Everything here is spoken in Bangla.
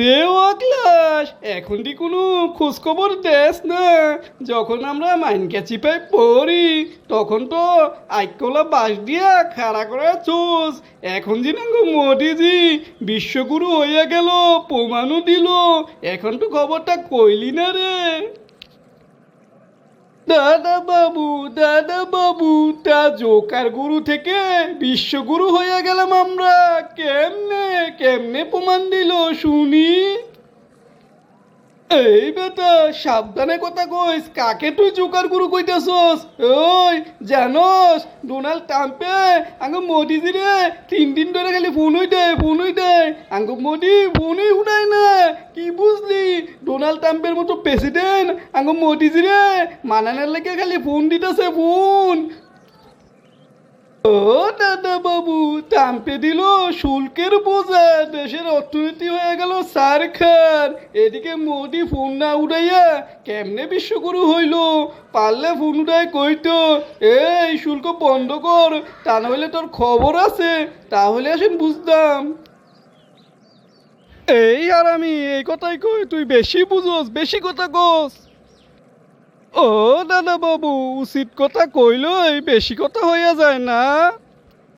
রে অক্লাস এখন কি কোনো খোঁজখবর দেস না। যখন আমরা মাইনকা চিপায় পড়ি, তখন তো আইকলা বাস দিয়া খাড়া করে চোস এখন যে না গো মোদিজি বিশ্বগুরু হইয়া গেল, প্রমাণও দিল। এখন তো খবরটা কইলি না রে। দাদা বাবু দাদা বাবু, তা জোকার গুরু থেকে বিশ্বগুরু হয়ে গেলাম আমরা। কেমনে কেমনে প্রমাণ দিল শুনি? এই বেটা, সাবধানে কথা কইস, কাকে তুই জোকার গুরু কইতেছস? ওই, জানোস, ডোনাল্ড ট্রাম্পে আঙ্গ মোদিজি রে তিন দিন ধরে খালি ফোন হই দেয় ফোন হই দেয়। আঙ্গ মোদি, ফোনই উঠায় না, কি বুঝলি? ডোনাল্ড ট্রাম্পের মতো প্রেসিডেন্ট? আঙ্গ মোদিজি রে, মানানের লেগে খালি ফোন দিতেছে, ফোন। ও দাদা বাবু টাম্পে দিল শুল্কের বোঝা, দেশের অর্থনীতি হয়ে গেল সার খান এদিকে মোদি ফোন না উড়াইয়া কেমনে বিশ্বগুরু হইল? পারলে ফোন উঠাই কইতো, এই শুল্ক বন্ধ কর, তা নইলে তোর খবর আছে, তাহলে আসেন বুঝতাম। এই আর আমি এই কথাই কই, তুই বেশি বুঝোস, বেশি কথা কস। ও দাদা বাবু উচিত কথা কইলই বেশি কথা হইয়া যায় না।